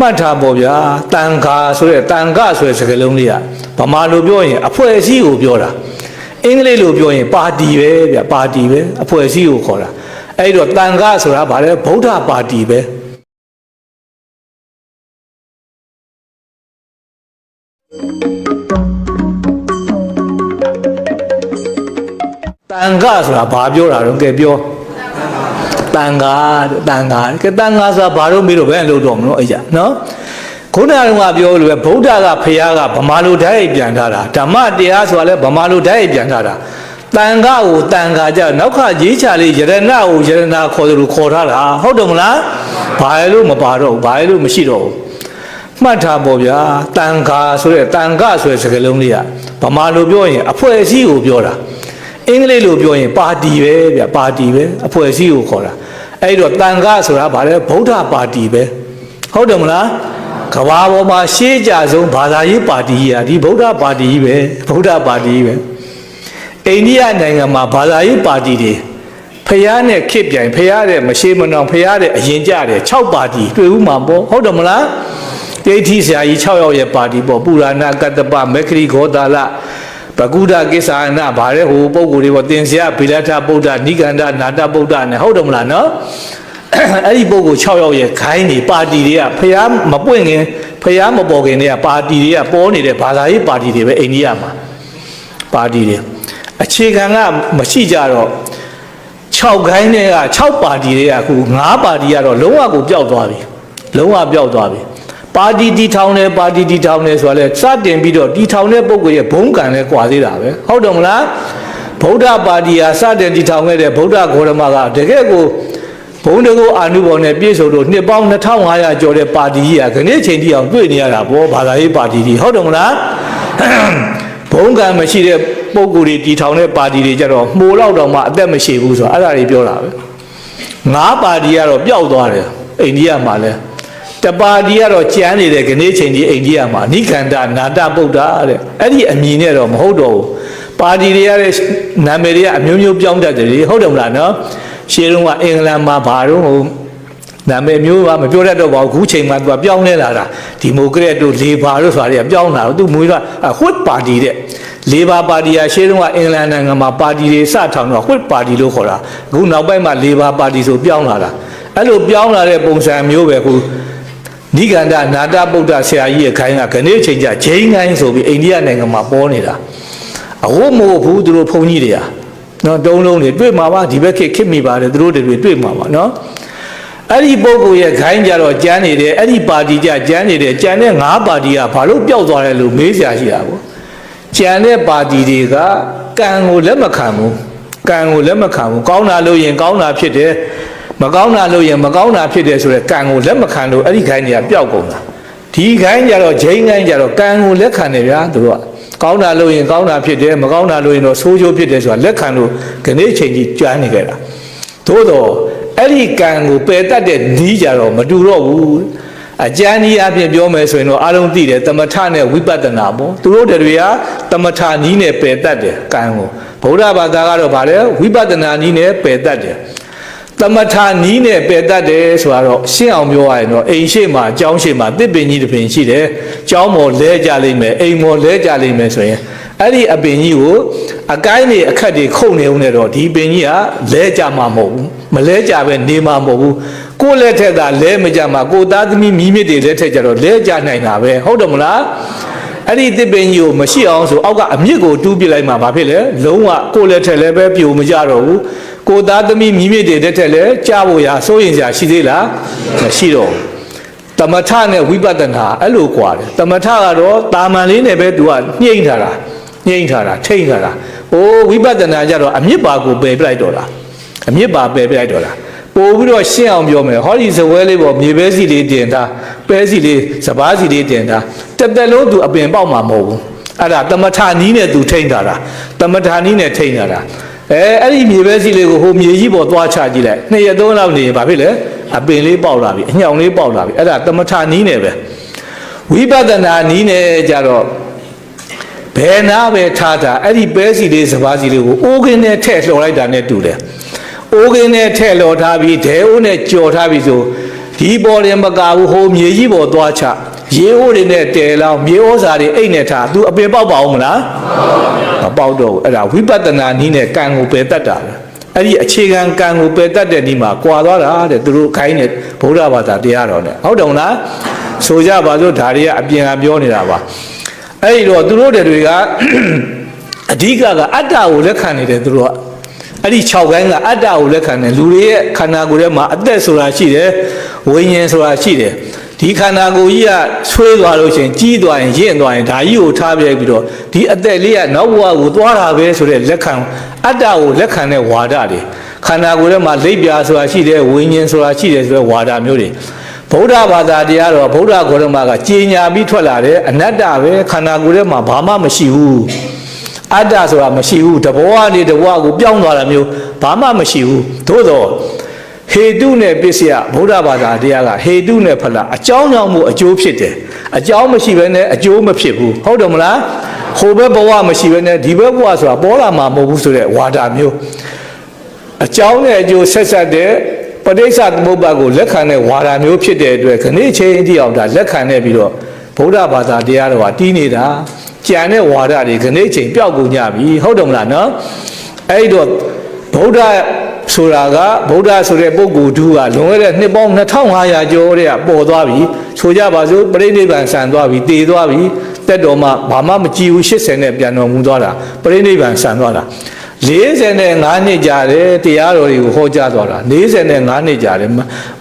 မှတ်ထားပေါ့ဗျာတန်ခါဆိုတဲ့တန်ခဆိုတဲ့စကားလုံးလေးကဗမာလိုပြောရင်အဖွဲ့အစည်းကိုပြောတာအင်္ဂလိပ်လိုပြောရင်ပါတီပဲဗျပါတီပဲအဖွဲ့အစည်းကိုခေါ်တာအဲ့တော့တန်ခါဆိုတာဗါလဲဗုဒ္ဓပါတီပဲတန်ခါဆိုတာဘာပြောတာတော့ကဲပြော တန်ခါတဲ့တန်ခါကဲတန်ခါဆိုတာဘာလို့မေးတော့ဘယ်လိုတော့မလို့အဲ့ကြနော်ခုနကပြောလို့ပဲဗုဒ္ဓကဖះကဗမာလိုဓာတ်ရိုက်ပြန်ထားတာဓမ္မတရားဆိုတာလဲဗမာလိုဓာတ်ရိုက်ပြန်ထားတာတန်ခါကိုတန်ခါကြနောက်ခရေးချလေးယရဏကိုယရဏခေါ်တယ်လို့ခေါ်ထားတာဟုတ်တယ်မလားဘာလို့မပါတော့ဘူးဘာလို့မရှိတော့ဘူးမှတ်ထားပေါ့ဗျာတန်ခါဆိုတဲ့တန်ခါဆိုတဲ့စကားလုံးလေးကဗမာလိုပြောရင်အဖွဲ့အစည်းကိုပြောတာ အင်္ဂလိပ်လိုပြောရင်ပါတီပဲဗျပါတီပဲအဖွဲ့အစည်းကိုခေါ်တာအဲ့တော့တန်ခါဆိုတာဗါလဲဗုဒ္ဓပါတီပဲဟုတ်တယ်မလားကဘာပေါ်မှာရှေးကြဆုံးဘာသာရေးပါတီကြီးอ่ะဒီဗုဒ္ဓပါတီကြီးပဲဗုဒ္ဓပါတီကြီးပဲအိန္ဒိယနိုင်ငံမှာဘာသာရေးပါတီတွေဖျားနဲ့ခစ်ပြိုင်ဖျားတဲ့မရှိမနှောင်ဖျားတဲ့အရင်ကြတဲ့6ပါတီတွေ့ဦးမှာပေါ့ဟုတ်တယ်မလားဒိဋ္ဌိဆရာကြီး6ယောက်ရဲ့ပါတီပေါ့ပူရာဏကတ္တပမက္ခရိဂောတာလ ဘဂုဒကိစ္ဆာနာဗါတဲ့ဟိုပုံကိုယ်တွေပေါ့တင်စရာဗိလထဗုဒ္ဓနိကန္ဒနာတဗုဒ္ဓနဲ့ဟုတ်တယ်မလားနော်အဲ့ဒီပုံကို6ယောက်ရဲ့ခိုင်းနေပါတီတွေကဖျားမပွင့်ခင်ဖျားမပေါ်ခင်တည်းကပါတီတွေကပေါ်နေတဲ့ဘာသာရေးပါတီတွေပဲအိန္ဒိယမှာပါတီတွေအခြေခံကမရှိကြတော့6ခိုင်းတွေက6ပါတီတွေကအခု9ပါတီကတော့လုံးဝကိုပျောက်သွားပြီလုံးဝပျောက်သွားပြီ ပါတီတီထောင်တယ်ပါတီတီထောင်တယ်ဆိုတာလဲစတင်ပြီးတော့တီထောင်တဲ့ပုံကိုရဲ့ဘုံကံလဲကွာသေးတာပဲဟုတ်တယ်မလားဗုဒ္ဓပါတီဟာစတင်တီထောင်ခဲ့တဲ့ဗုဒ္ဓဂေါရမကတကယ်ကိုဘုံတကူအာနုဘော်နဲ့ပြည့်စုံလို့နှစ်ပေါင်း2500ကျော်တဲ့ပါတီကြီးကခဏချိန်တိအောင်တွေ့နေရတာဗောဘာသာရေးပါတီကြီးဟုတ်တယ်မလားဘုံကံမရှိတဲ့ပုံကိုယ်တွေတီထောင်တဲ့ပါတီတွေကြတော့မှိုတော့တော့မှအသက်မရှိဘူးဆိုတာအဲ့ဒါတွေပြောတာပဲငါးပါတီကတော့ပျောက်သွားတယ်အိန္ဒိယမှာလဲ တပါတီကတော့ကျန်နေတဲ့ခဏချိန်ကြီးအိန္ဒိယမှာနိခန္ဓနာတဗုဒ္ဓတဲ့အဲ့ဒီအမည်နဲ့တော့မဟုတ်တော့ဘူးပါတီတွေရတဲ့နာမည်တွေကအမျိုးမျိုးပြောင်းတတ်တယ်လေဟုတ်တယ်မလားနော်ရှေးတုန်းကအင်္ဂလန်မှာဘာတော့ဟိုနာမည်မျိုးကမပြောတတ်တော့ပါဘူးခုချိန်မှာသူကပြောင်းလဲလာတာဒီမိုကရက်တို့လေဘာတို့ဆိုတာတွေကပြောင်းလာတော့သူမွေးတော့ဟွတ်ပါတီတဲ့လေဘာပါတီကရှေးတုန်းကအင်္ဂလန်နိုင်ငံမှာပါတီတွေစထောင်တော့ဟွတ်ပါတီလို့ခေါ်တာအခုနောက်ပိုင်းမှာလေဘာပါတီဆိုပြောင်းလာတာအဲ့လိုပြောင်းလာတဲ့ပုံစံမျိုးပဲခု နိဂန္ဓနာတဗုဒ္ဓဆရာကြီးရဲ့ခိုင်းကခဏိချိန်ကျဂျိန်းကိုင်းဆိုပြီးအိန္ဒိယနိုင်ငံမှာပေါ်နေတာအဝတ်မဟုတ်ဘူးသူတို့ဘုန်းကြီးတွေကနော်တုံးလုံးတွေတွေ့မှာပါဒီဘက်ခေတ်ခေတ်မိပါတယ်သူတို့တွေတွေ့မှာပါနော်အဲ့ဒီပုဂ္ဂိုလ်ရဲ့ခိုင်းကြတော့ကျမ်းနေတယ်အဲ့ဒီပါတီကြကျမ်းနေတယ်ကျန်တဲ့၅ပါတီကဘာလို့ပျောက်သွားတယ်လို့မေးစရာရှိတာပေါ့ကျန်တဲ့ပါတီတွေကကံကိုလက်မခံဘူးကံကိုလက်မခံဘူးကောင်းတာလို့ရင်ကောင်းတာဖြစ်တယ် မကောင်းတာလို့ရင်မကောင်းတာဖြစ်တယ်ဆိုတော့ကံကိုလက်မခံလို့အဲ့ဒီခိုင်းတွေကပျောက်ကုန်တာဒီခိုင်းကြတော့ဂျိန်းခိုင်းကြတော့ကံကိုလက်ခံတယ်ဗျာသူတို့ကကောင်းတာလို့ရင်ကောင်းတာဖြစ်တယ်မကောင်းတာလို့ရင်တော့ဆိုးကျိုးဖြစ်တယ်ဆိုတာလက်ခံလို့ခဏိချိန်ကြီးကြွားနေကြတာသို့တော့အဲ့ဒီကံကိုပယ်တတ်တဲ့နီးကြတော့မတူတော့ဘူးအကျမ်းကြီးအပြင်ပြောမယ်ဆိုရင်တော့အားလုံးသိတယ်တမထနဲ့ဝိပဿနာပေါ့သူတို့တွေကတမထနီးနဲ့ပယ်တတ်တယ်ကံကိုဗုဒ္ဓဘာသာကတော့ဗါလဲဝိပဿနာနီးနဲ့ပယ်တတ်တယ် တမထနီးနဲ့ပယ်တတ်တယ်ဆိုတော့ရှင်းအောင်ပြောရရင်တော့အိမ်ရှိမှာအကြောင်းရှိမှာတစ်ပင်ကြီးတစ်ပင်ရှိတယ်။ကျောင်းမော်လဲကြလိမ့်မယ်အိမ်မော်လဲကြလိမ့်မယ်ဆိုရင်အဲ့ဒီအပင်ကြီးကိုအကိုင်းတွေအခက်တွေခုန်နေဦးနေတော့ဒီပင်ကြီးကလဲကြမှာမဟုတ်ဘူး။မလဲကြပဲနေမှာမဟုတ်ဘူး။ကိုယ်လက်ထက်ကလဲမကြမှာကိုသားသမီးမိမိတွေလက်ထက်ကြတော့လဲကြနိုင်တာပဲဟုတ်တယ်မလား။အဲ့ဒီတစ်ပင်ကြီးကိုမရှိအောင်ဆိုအောက်ကအမြစ်ကိုတူးပြလိုက်မှဘာဖြစ်လဲလုံးဝကိုယ်လက်ထက်လည်းပဲပြိုမကြတော့ဘူး ကိုသားသမီးမိမိတွေလက်ထက်လည်းကြားဖို့ရာစိုးရင်စရာရှိသေးလားမရှိတော့ဘူးတမထနဲ့ဝိပဿနာအဲ့လိုကွာတယ်တမထကတော့တာမန်လေးနဲ့ပဲသူကညှိမ့်ထားတာညှိမ့်ထားတာထိမ့်ထားတာဟိုဝိပဿနာကြတော့အမြစ်ပါကိုပယ်ပြလိုက်တော့တာအမြစ်ပါပယ်ပြလိုက်တော့တာပို့ပြီးတော့ရှင်းအောင်ပြောမယ်ဟောဒီဇဝဲလေးပေါ်မြေပဲစီလေးတင်ထားပဲစီလေးစပားစီလေးတင်ထားတက်တက်လုံးသူအပင်ပေါက်မှာမဟုတ်ဘူးအဲ့ဒါတမထနီးနဲ့သူထိမ့်ထားတာတမထနီးနဲ့ထိမ့်ထားတာ အဲအဲ့ဒီမြေပဲစီလေးကိုဟိုမြေကြီးပေါ်သွားချကြည့်လိုက်နှစ်ရက်သုံးလောက်နေရင်ဘာဖြစ်လဲအပင်လေးပေါက်လာပြီအညောင်လေးပေါက်လာပြီအဲ့ဒါတမထနီးနဲ့ပဲဝိပဿနာနီးနဲ့ကြတော့ဘယ်နာပဲထားတာအဲ့ဒီပဲစီလေးစပားစီလေးကိုအိုးကင်းနဲ့ထည့်လှော်လိုက်တာနဲ့တူတယ်အိုးကင်းနဲ့ထည့်လှော်ထားပြီးဒဲအိုးနဲ့ကြော်ထားပြီးဆိုဒဒီပေါ်ရင်မကဘူးဟိုမြေကြီးပေါ်သွားချရေအိုးတွေနဲ့တဲလောင်းမြေဩဇာတွေအိတ်နဲ့ထား तू အပင်ပေါက်ပါအောင်မလားမပေါက် တော့ဘူးအဲ့ဒါဝိပဿနာနည်းနဲ့ကံကိုပယ်တတ်တာပဲအဲ့ဒီအခြေခံကံကိုပယ်တတ်တဲ့ဒီမှာကွာသွားတာတဲ့သူတို့ခိုင်းတဲ့ဗုဒ္ဓဘာသာတရားတော်နဲ့ဟုတ်တယ်မလားဆိုကြပါစို့ဒါတွေကအပြင်ကပြောနေတာပါအဲ့ဒီတော့သူတို့တွေတွေကအဓိကကအတ္တကိုလက်ခံနေတယ်သူတို့ကအဲ့ဒီ6ခိုင်းကအတ္တကိုလက်ခံတယ်လူတွေရဲ့ခန္ဓာကိုယ်ထဲမှာအသက်ဆိုတာရှိတယ်ဝိညာဉ်ဆိုတာရှိတယ် ဒီခန္ဓာကိုယ်ကြီးကဆွေးသွားလို့ရှိရင်ကြီးသွားရင်ရင့်သွားရင်ဒါကြီးကိုထားပြပြီးတော့ဒီအသက်လေးကနောက်ဘဝကိုသွားတာပဲဆိုတဲ့လက်ခံအတ္တကိုလက်ခံတဲ့ဝါဒတွေခန္ဓာကိုယ်ထဲမှာလိပ်ပြာဆိုတာရှိတယ်ဝိညာဉ်ဆိုတာရှိတယ်ဆိုတဲ့ဝါဒမျိုးတွေဗုဒ္ဓဘာသာတရားတော်ဗုဒ္ဓဂေါရမကကြီးညာပြီးထွက်လာတယ်အနတ္တပဲခန္ဓာကိုယ်ထဲမှာဘာမှမရှိဘူးအတ္တဆိုတာမရှိဘူးတဘောကနေတဘောကိုပြောင်းသွားတာမျိုးဘာမှမရှိဘူးသို့တော့ ဟေတုနဲ့ပစ္စယဗုဒ္ဓဘာသာတရားကဟေတုနဲ့ဖလားအကြောင်းကြောင့်မို့အကျိုးဖြစ်တယ်အကြောင်းမရှိဘဲနဲ့အကျိုးမဖြစ်ဘူးဟုတ်တယ်မလားဟိုဘက်ဘဝမရှိဘဲနဲ့ဒီဘက်ဘဝဆိုတာပေါ်လာမှာမဟုတ်ဘူးဆိုတဲ့ဝါဒမျိုးအကြောင်းနဲ့အကျိုးဆက်ဆက်တဲ့ပဋိစ္စသမုပ္ပါကိုလက်ခံတဲ့ဝါဒမျိုးဖြစ်တဲ့အတွက်ခဏိချင်းအတိအောင်ဒါလက်ခံနေပြီးတော့ဗုဒ္ဓဘာသာတရားတော်ကတီးနေတာကြံတဲ့ဝါဒတွေခဏိချင်းပျောက်ကုန်ကြပြီဟုတ်တယ်မလားနော်အဲ့တော့ဗုဒ္ဓ ဆိုတာကဗုဒ္ဓဆိုတဲ့ပုဂ္ဂိုလ်သူကလွန်ခဲ့တဲ့နှစ်ပေါင်း2500ကျော်တဲ့ကပေါ်သွားပြီဆိုကြပါစို့ပြိဋိဘံဆန်သွားပြီတည်သွားပြီတက်တော်မှဘာမှမကြည့်ဘူး80နဲ့ပြန်တော်မူသွားတာပြိဋိဘံဆန်သွားတာ45နှစ်ကြာတယ်တရားတော်တွေကိုဟောကြားသွားတာ45နှစ်ကြာတယ်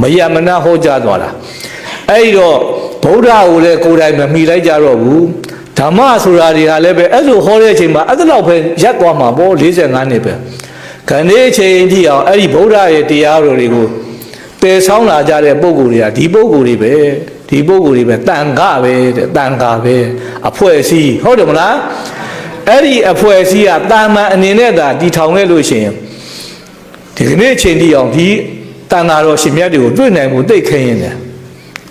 မယမနာဟောကြားသွားတာအဲ့ဒီတော့ဗုဒ္ဓကိုလည်းကိုယ်တိုင်မမိလိုက်ကြတော့ဘူးဓမ္မဆိုတာတွေကလည်းပဲအဲ့လိုဟောတဲ့အချိန်မှာအဲ့ဒါတော့ပဲရက်သွားမှာပေါ့45နှစ်ပဲ ခဏေးချိန်ကြည့်အောင်အဲ့ဒီဗုဒ္ဓရဲ့တရားတော်တွေကိုတည်ဆောင်းလာကြတဲ့ပုံကိုယ်တွေကဒီပုံကိုယ်တွေပဲဒီပုံကိုယ်တွေပဲတန်ခပဲတဲ့တန်ခပဲအဖွဲ့အစည်းဟုတ်တယ်မလားအဲ့ဒီအဖွဲ့အစည်းကတာမန်အနေနဲ့သာတီထောင်ခဲ့လို့ရှိရင်ဒီကနေ့ချိန်ထိအောင်ဒီတန်ခါတော်ရှင်မြတ်တွေကိုတွေ့နိုင်မှုသိခင်းရင်တယ်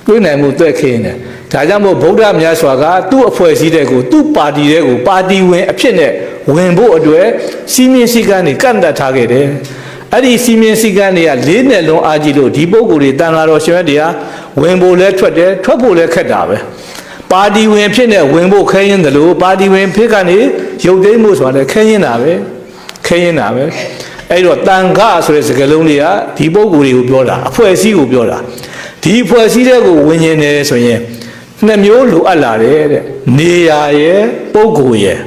တွေ့နိုင်မှုသိခင်းရင်တယ် ဒါကြောင့်မို့ဗုဒ္ဓမြတ်စွာကသူ့အဖွဲ့အစည်းတဲ့ကိုသူ့ပါတီတဲ့ကိုပါတီဝင်အဖြစ်နဲ့ဝင်ဖို့အတွက်စီမင်းစည်းကမ်းတွေကန့်တတ်ထားခဲ့တယ်အဲ့ဒီစီမင်းစည်းကမ်းတွေကလေးနဲ့လုံးအားကြီးလို့ဒီပုံကိုယ်တွေတန်ခါတော်ရှင်မြတ်တွေကဝင်ဖို့လဲထွက်တယ်ထွက်ဖို့လဲခက်တာပဲပါတီဝင်ဖြစ်နေဝင်ဖို့ခဲရင်တယ်လို့ပါတီဝင်ဖြစ်ကနေရုပ်သိမ်းမှုဆိုတာလည်းခဲရင်တာပဲခဲရင်တာပဲအဲ့တော့တန်ခါဆိုတဲ့စကားလုံးတွေကဒီပုံကိုယ်တွေကိုပြောတာအဖွဲ့အစည်းကိုပြောတာဒီအဖွဲ့အစည်းတွေကိုဝင်ရင်တယ်ဆိုရင် နှစ်မျိုးလိုအပ်လာတယ်တဲ့နေရာရဲ့ပုံကိုယ်ရဲ့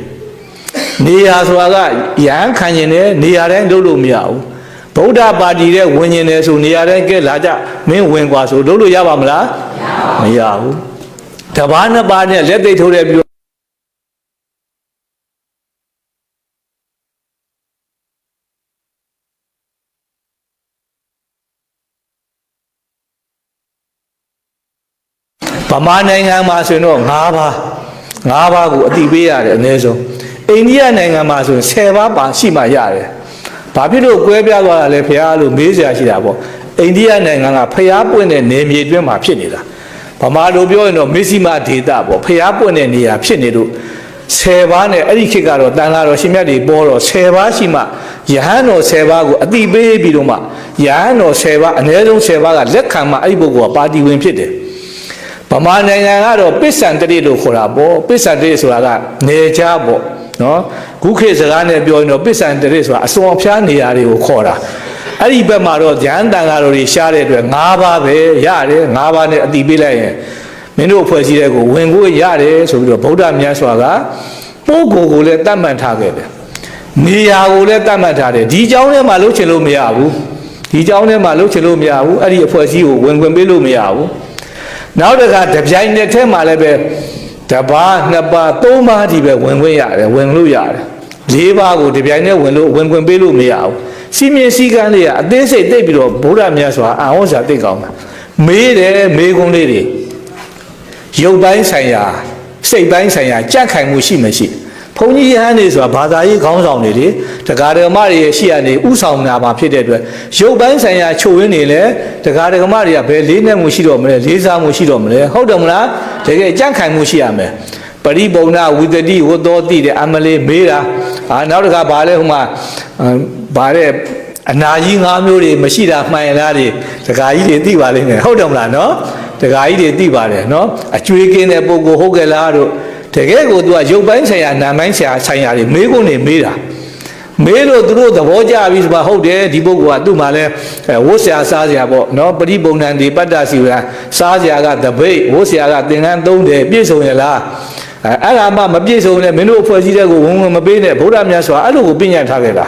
နေရာဆိုတာကရဟန်းခံရင်လည်းနေရာတိုင်းလုပ်လို့မရဘူးဗုဒ္ဓပါတီတဲ့ဝင်ရင်တယ်ဆိုနေရာတိုင်းကဲလာကြမင်းဝင်กว่าဆိုလုပ်လို့ရပါမလားမရဘူးတပားနှစ်ပါးနဲ့လက်သိပ်ထိုးတဲ့ ဗမာနိုင်ငံမှာဆိုရင်တော့၅ပါး၅ပါးကိုအတိပေးရတယ်အနည်းဆုံးအိန္ဒိယနိုင်ငံမှာဆိုရင်10ပါးပါရှိမှရတယ်ဘာဖြစ်လို့ကွဲပြားသွားတာလဲဖះလို့မေးစရာရှိတာပေါ့အိန္ဒိယနိုင်ငံကဖះပွင့်တဲ့နေမြေတွင်းမှာဖြစ်နေတာဗမာလိုပြောရင်တော့မစ္စည်းမဒေတာပေါ့ဖះပွင့်တဲ့နေရာဖြစ်နေလို့10ပါးနဲ့အဲ့ဒီခေတ်ကတော့တန်လာတော်ရှင်မြတ်တွေပေါ်တော့10ပါးရှိမှယဟန်တော်10ပါးကိုအတိပေးပြီးတော့မှယဟန်တော်10ပါးအနည်းဆုံး10ပါးကလက်ခံမှအဲ့ဒီပုဂ္ဂိုလ်ကပါတီဝင်ဖြစ်တယ် ဗမာနိုင်ငံကတော့ပစ္စံတတိလို့ခေါ်တာပေါ့ပစ္စံတတိဆိုတာကနေချားပေါ့နော်ခုခေတ်စကားနဲ့ပြောရင်တော့ပစ္စံတတိဆိုတာအစွန်အဖျားနေရာတွေကိုခေါ်တာအဲ့ဒီဘက်မှာတော့ဉာဏ်တန်ဃာတော်တွေရှားတဲ့အတွက်၅ပါးပဲရတယ်၅ပါးနဲ့အတိပေးလိုက်ရင်မင်းတို့အဖွဲ့အစည်းတဲ့ကိုဝင်ကိုရတယ်ဆိုပြီးတော့ဗုဒ္ဓမြတ်စွာကပို့ကိုယ်ကိုလည်းတတ်မှတ်ထားခဲ့တယ်နေရာကိုလည်းတတ်မှတ်ထားတယ်ဒီเจ้าထဲမှာလှုပ်ချင်လို့မရဘူးဒီเจ้าထဲမှာလှုပ်ချင်လို့မရဘူးအဲ့ဒီအဖွဲ့အစည်းကိုဝင်ခွင့်ပေးလို့မရဘူး နောက်တစ်ခါတပြိုင်နက်တည်းမှာလည်းပဲတပါးနှစ်ပါးသုံးပါးဒီပဲဝင်ခွင့်ရတယ်ဝင်လို့ရတယ်လေးပါးကိုတပြိုင်နက်ဝင်လို့ဝင်ခွင့်ပေးလို့မရဘူးစီမင်းစည်းကမ်းတွေကအသေးစိတ်သိပ်ပြီးတော့ဗုဒ္ဓမြတ်စွာအာဟောစာသိကောင်းတာမေးတယ်မေးခွန်းလေးတွေရုပ်ပိုင်းဆိုင်ရာစိတ်ပိုင်းဆိုင်ရာကြက်ခိုင်မှုရှိမရှိ ဘုန်းကြီးရဟန်းတွေဆိုတာဘာသာရေးခေါင်းဆောင်တွေလေတရားဓမ္မတွေရဲ့ရှိရနေဥဆောင်နာမှာဖြစ်တဲ့အတွက်ရုပ်ပိုင်းဆိုင်ရာချုပ်ဝင်းနေလဲတရားဓမ္မတွေကဘယ်လေးနဲ့မှုရှိတော့မလဲလေးစားမှုရှိတော့မလဲဟုတ်တယ်မလားတကယ်ကြက်ခိုင်မှုရှိရမယ်ပရိပုံနာဝိတတိဝတ္တောတိတဲ့အမလေးမေးတာဟာနောက်တစ်ခါဗာလဲဟိုမှာဗာတဲ့အနာကြီး၅မျိုးတွေမရှိတာမှန်ရလားတွေဒကာကြီးတွေသိပါလိမ့်မယ်ဟုတ်တယ်မလားနော်ဒကာကြီးတွေသိပါတယ်နော်အကျွေးကင်းတဲ့ပုံကိုဟုတ်ကဲ့လားတို့ တကယ်ကိုသူကရုပ်ပိုင်းဆိုင်ရာနာမ်ပိုင်းဆိုင်ရာဆိုင်ရာတွေမေးခွန်းတွေမေးတာမေးလို့သူတို့သဘောကျပြီဆိုပါဟုတ်တယ်ဒီပုဂ္ဂိုလ်ကသူ့မှာလဲအဲဝတ်ဆရာစားဆရာပေါ့နော်ပရိပုံဏံဒီပတ္တစီဝါစားဆရာကတပိတ်ဝတ်ဆရာကသင်္ကန်းသုံးတယ်ပြည့်စုံရလားအဲအဲ့ဒါမှမပြည့်စုံနဲ့မင်းတို့အဖွဲ့အစည်းတဲ့ကိုဝင်ဝင်မပေးနဲ့ဗုဒ္ဓမြတ်စွာအဲ့လိုကိုပြညတ်ထားခဲ့တာ